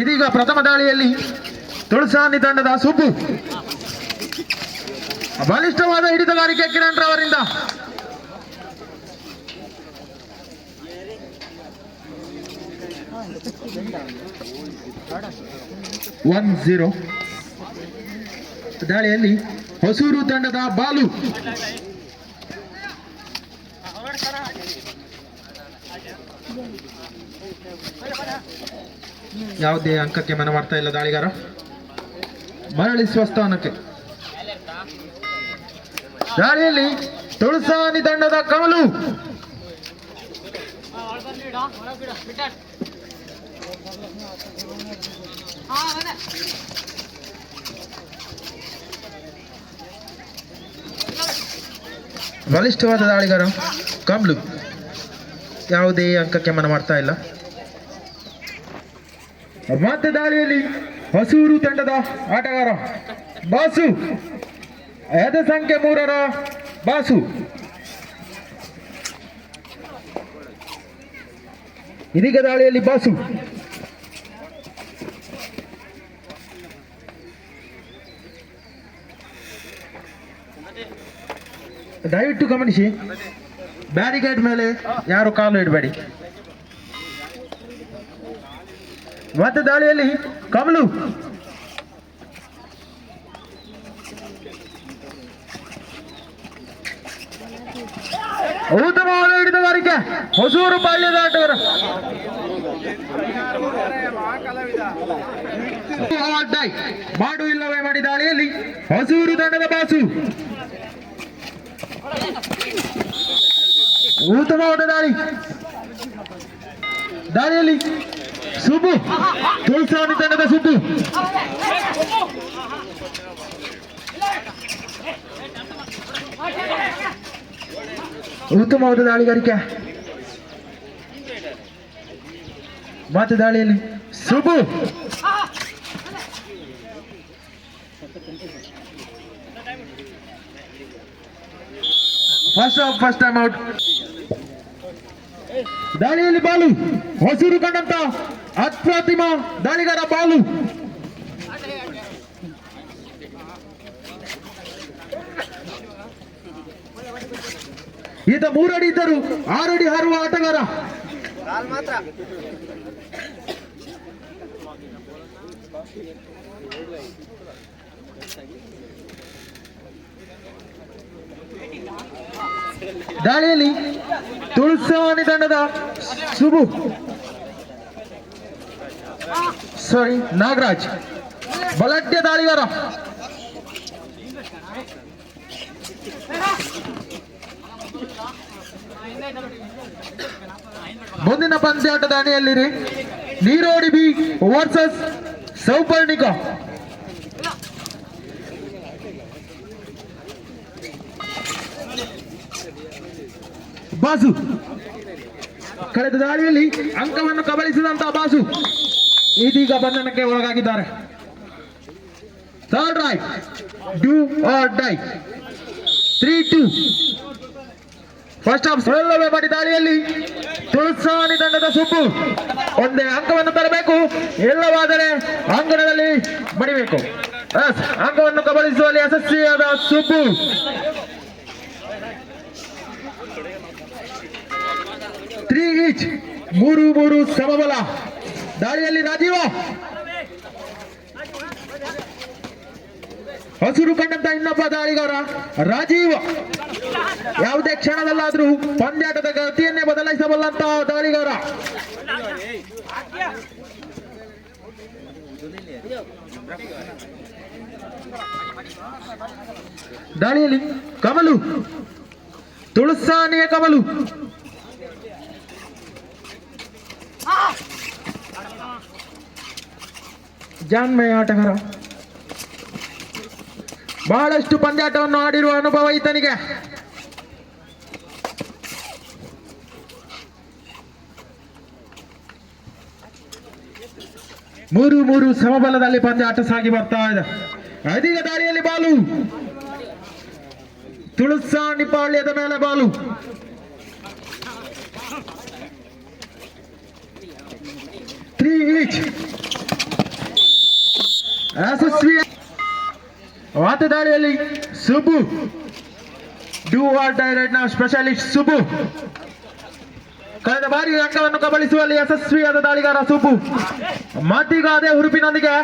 ಇದೀಗ ಪ್ರಥಮ ದಾಳಿಯಲ್ಲಿ ತುಳಸಾನಿ ತಂಡದ ಸುಬ್ಬು ಬಲಿಷ್ಠವಾದ ಹಿಡಿತಗಾರಿಕೆ ಕಿರಣ್ ರವರಿಂದ. ಒನ್ ಜೀರೋ ದಾಳಿಯಲ್ಲಿ ಹೊಸೂರು ತಂಡದ ಬಾಲು. ಯಾವುದೇ ಅಂಕಕ್ಕೆ ಮನ ಮಾಡ್ತಾ ಇಲ್ಲ ದಾಳಿಗಾರ. ಮರಳಿಸುವ ಸ್ಥಾನಕ್ಕೆ. ದಾಳಿಯಲ್ಲಿ ತುಳಸಾನಿ ದಂಡದ ಕಮಲು. ಬಲಿಷ್ಠವಾದ ದಾಳಿಗಾರ ಕಮಲು. ಯಾವುದೇ ಅಂಕಕ್ಕೆ ಮನ ಮಾಡ್ತಾ ಇಲ್ಲ. ಮತ್ತೆ ದಾರಿಯಲ್ಲಿ ಹಸೂರು ತಂಡದ ಆಟಗಾರ ಬಾಸು. ಎದ ಸಂಖ್ಯೆ ಮೂರರ ಬಾಸು. ಇದೀಗ ದಾಳಿಯಲ್ಲಿ ಬಾಸು. ದಯವಿಟ್ಟು ಗಮನಿಸಿ. ಬ್ಯಾರಿಕೇಡ್ ಮೇಲೆ ಯಾರು ಕಾಲು ಇಡಬೇಡಿ. ಮತ್ತೆ ದಾಳಿಯಲ್ಲಿ ಕಮಲು. ಉತ್ತಮವಾದ ಹಿಡಿದವಾರಿಕೆ ಹೊಸೂರು ಪಾಳ್ಯದ ಆಟಗಾರ. ಮಾಡು ಇಲ್ಲವೇ ಮಾಡಿ ದಾಳಿಯಲ್ಲಿ. ಹೊಸೂರು ತಂಡದ ಬಾಸು. ಉತ್ತಮವಾದ ದಾಳಿ ದಾಳಿಯಲ್ಲಿ ಸುಬ್ಬು ತುಳಸಾನಿ ತಂಡದ ಸುಬ್ಬು ಉತ್ತಮವಾದ ದಾಳಿಗಾರಿಕೆ ಮತ್ತೆ ದಾಳಿಯಲ್ಲಿ Subbu first of first time out ದಾಳಿಯಲ್ಲಿ ಬಾಲು ಹೊಸೂರು ಕಂಡಂತ ಅಪ್ರತಿಮ ದಾಳಿಗಾರ ಬಾಲು. ಈತ ಮೂರಡಿ ಇದ್ದರು ಆರಡಿ ಹಾರುವ ಆಟಗಾರ. ದಾಳಿಯಲ್ಲಿ ತುಳಸವಾಣಿ ತಂಡದ ಸುಬು. ಸಾರಿ ನಾಗರಾಜ್. ಬಲಡ್ಯ ದಾಳಿಗಾರ. ಮುಂದಿನ ಪಂದ್ಯಾಟದ ಅಣಿಯಲ್ಲಿರಿ ನೀರೋಡಿ ಬಿ ವರ್ಸಸ್ ಸೌಪರ್ಣಿಕ. ಬಾಸು. ಕಳೆದ ದಾಳಿಯಲ್ಲಿ ಅಂಕವನ್ನು ಕಬಳಿಸಿದಂತಹ ಬಾಸು ಇದೀಗ ಬಂಧನಕ್ಕೆ ಒಳಗಾಗಿದ್ದಾರೆ. Third raid do or die three two first of ಸೊಲ್ಲವೇ ಮಾಡಿ ದಾಳಿಯಲ್ಲಿ ತುಳಸಾನಿ ತಂಡದ ಸುಬ್ಬು ಒಂದೇ ಅಂಕವನ್ನು ತರಬೇಕು ಇಲ್ಲವಾದರೆ ಅಂಗಣದಲ್ಲಿ ಮಡಿಬೇಕು. ಅಂಕವನ್ನು ಕಬಳಿಸುವಲ್ಲಿ ಯಶಸ್ವಿಯಾದ ಸುಬ್ಬು ತ್ರೀ ಈಚ್ ಮೂರು ಮೂರು ಸಮಬಲ. ದಾರಿಯಲ್ಲಿ ರಾಜೀವ. ಹಸಿರು ಕಂಡಂತ ಇನ್ನೊಬ್ಬ ದಾಳಿಗಾರ ರಾಜೀವ. ಯಾವುದೇ ಕ್ಷಣದಲ್ಲಾದ್ರೂ ಪಂದ್ಯಾಟದ ಗತಿಯನ್ನೇ ಬದಲಾಯಿಸಬಲ್ಲಂತ ದಾಳಿಗಾರ ದಾಳಿಯಲ್ಲಿ ಕಮಲು. ತುಳಸಾನಿಯ ಕಮಲು. ಜಾನ್ಮಯ ಆಟಗಾರ ಬಹಳಷ್ಟು ಪಂದ್ಯಾಟವನ್ನು ಆಡಿರುವ ಅನುಭವ ಈತನಿಗೆ. ಮೂರು ಮೂರು ಸಮಬಲದಲ್ಲಿ ಪಂದ್ಯಾಟ ಸಾಗಿ ಬರ್ತಾ ಇದೆ. ಅದೀಗ ದಾರಿಯಲ್ಲಿ ಬಾಲು. ತುಳಸಾ ಪಾಳ್ಯದ ಮೇಲೆ ಬಾಲು. ತ್ರೀ ಯಶಸ್ವಿ ಸುಬು. ಡೂ ಆರ್ ಡೈರೆಕ್ಟ್ನ ಸ್ಪೆಷಲಿಸ್ಟ್ ಸುಬು. ಕಳೆದ ಬಾರಿ ಅಂಕವನ್ನು ಕಬಳಿಸುವಲ್ಲಿ ಯಶಸ್ವಿಯಾದ ದಾಳಿಗಾರ ಸುಬ್ಬು ಮತ್ತೀಗ ಅದೇ ಹುರುಪಿನೊಂದಿಗೆ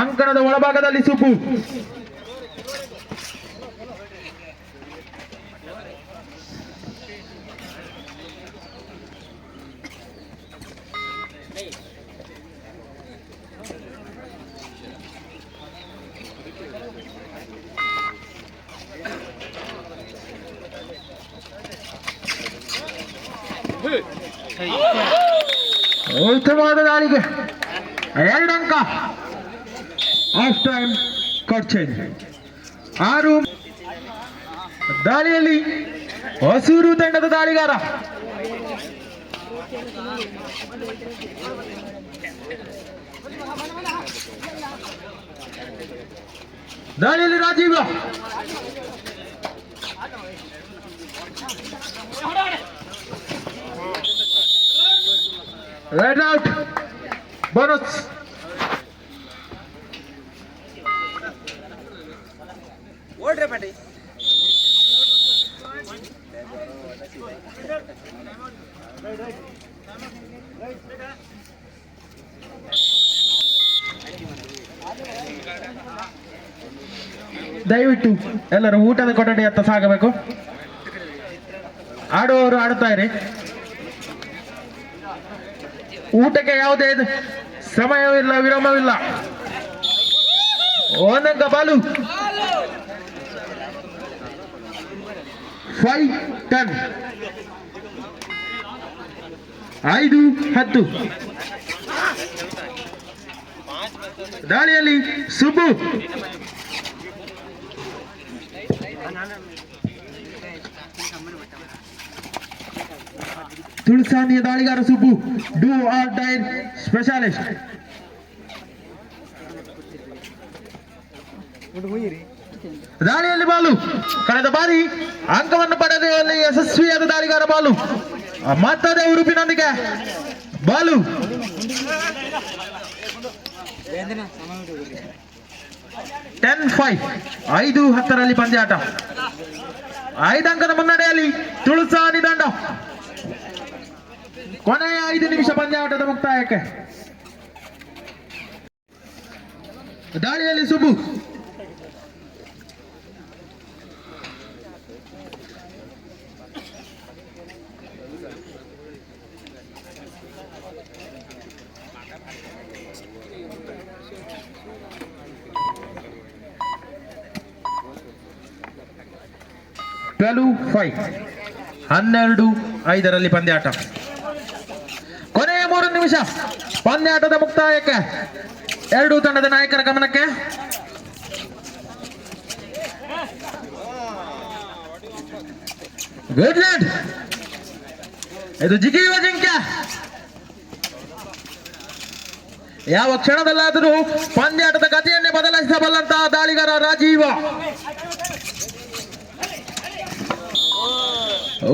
ಅಂಕಣದ ಒಳಭಾಗದಲ್ಲಿ ಉತ್ತಮವಾದ ದಾಳಿಗೆ ಎರಡು ಅಂಕ ಹಾಫ್ ಟೈಮ್ ಕಟ್ ಚೇಂಜ್ ಆರು ದಾಳಿಯಲ್ಲಿ ಹಸೂರು ತಂಡದ ದಾಳಿಗಾರ ದಾಳಿಯಲ್ಲಿ ರಾಜೀವ ರೆಡ್ ಔಟ್ ಬೋನಸ್ ಓಡ್ರಿ ಪಾಟಿ ದಯವಿಟ್ಟು ಎಲ್ಲರೂ ಊಟದ ಕೊಠಡಿ ಹತ್ತ ಸಾಗಬೇಕು ಆಡುವವರು ಆಡುತ್ತಾ ಇರಿ ಊಟಕ್ಕೆ ಯಾವುದೇ ಸಮಯವಿಲ್ಲ ವಿರಾಮವಿಲ್ಲ. ಒಂದಂಕ ಬಾಲು. ಫೈವ್ ಟನ್ ಐದು ಹತ್ತು. ದಾಳಿಯಲ್ಲಿ ಸುಬ್ಬು. ತುಳಸಾನಿಯ ದಾಳಿಗಾರ Subbu do or dine specialist ದಾಳಿಯಲ್ಲಿ ಬಾಲು ಕಳೆದ ಬಾರಿ ಅಂಕವನ್ನು ಪಡೆದುವಲ್ಲಿ ಯಶಸ್ವಿಯಾದ ದಾಳಿಗಾರ ಬಾಲು ಮತ್ತದೇ ಉರುಪಿನೊಂದಿಗೆ ಬಾಲು ಟೆನ್ ಫೈವ್ ಐದು ಹತ್ತರಲ್ಲಿ ಪಂದ್ಯಾಟ ಐದು ಅಂಕದ ಮುನ್ನಡೆಯಲ್ಲಿ ತುಳಸಾನಿ ದಂಡ ಕೊನೆಯ ಐದು ನಿಮಿಷ ಪಂದ್ಯಾಟದ ಮುಕ್ತಾಯಕ್ಕೆ. ದಾಳಿಯಲ್ಲಿ ಸುಬ್ಬು. ಟ್ವೆಲ್ವ್ ಫೈವ್ ಹನ್ನೆರಡು ಐದರಲ್ಲಿ ಪಂದ್ಯಾಟ. ನಿಮಿಷ. ಪಂದ್ಯಾಟದ ಮುಕ್ತಾಯಕ್ಕೆ ಎರಡು ತಂಡದ ನಾಯಕರ ಗಮನಕ್ಕೆ. ಗುಡ್ ಲ್ಯಾಂಡ್ ಇದು ಜಿಗಿಯುವ ಜಿಂಕೆ. ಯಾವ ಕ್ಷಣದಲ್ಲಾದರೂ ಪಂದ್ಯಾಟದ ಗತಿಯನ್ನೇ ಬದಲಾಯಿಸಬಲ್ಲಂತಹ ದಾಳಿಗಾರ ರಾಜೀವ.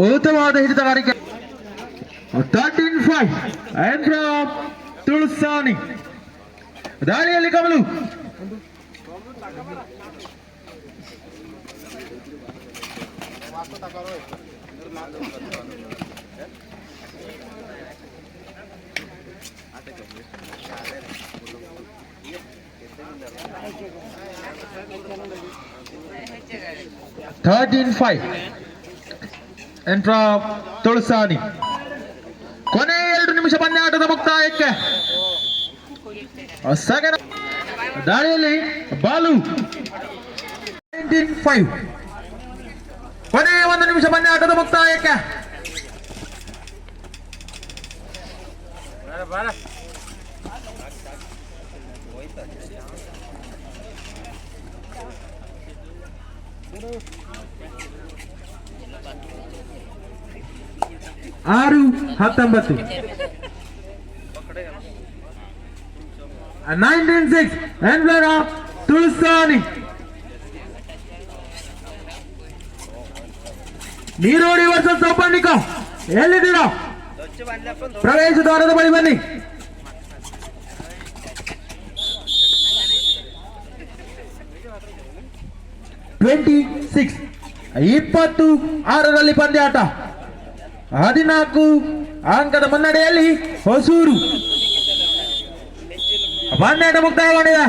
ಉತ್ತಮವಾದ ಹಿಡಿತಗಾರಿಕೆ. ತರ್ಟಿ ತುಳಸಾನಿ ದಾಳಿಯಲ್ಲಿ ಕಮಲು ಥರ್ಟೀನ್ ಫೈವ್ ಎಂಟ್ರ ತುಳಸಾನಿ ಕೊನೆ ಎರಡು ಪಂದ್ಯಾಟದ ಮುಕ್ತಾಯಕ್ಕೆ. ಸಗರ ದಾಳಿಯಲ್ಲಿ ಬಾಲು. ಫೈವ್. ಕೊನೆಯ ಒಂದು ನಿಮಿಷ ಪಂದ್ಯಾಟದ ಮುಕ್ತಾಯಕ್ಕೆ. ಆರು ಹತ್ತೊಂಬತ್ತು. ನೈನ್ಟೀನ್ ಸಿಕ್ಸ್ ಎನ್ಫ್ಲರ್ ಆಫ್ ತುಳಸಾನಿ ನೀರೋಡಿ ವರ್ಷ ಸೌಪರ್ಣಿಕ ಎಲ್ಲಿದ್ದೀರಾ ಪ್ರವೇಶ ದ್ವಾರದ ಬಳಿ ಬನ್ನಿ. ಟ್ವೆಂಟಿ ಸಿಕ್ಸ್ ಇಪ್ಪತ್ತು ಆರರಲ್ಲಿ ಪಂದ್ಯಾಟ ಹದಿನಾಲ್ಕು ಅಂಕದ ಮುನ್ನಡೆಯಲ್ಲಿ ಹೊಸೂರು. ಪಂದ್ಯಾಟ ಮುಕ್ತಾಯಗೊಂಡಿದೆ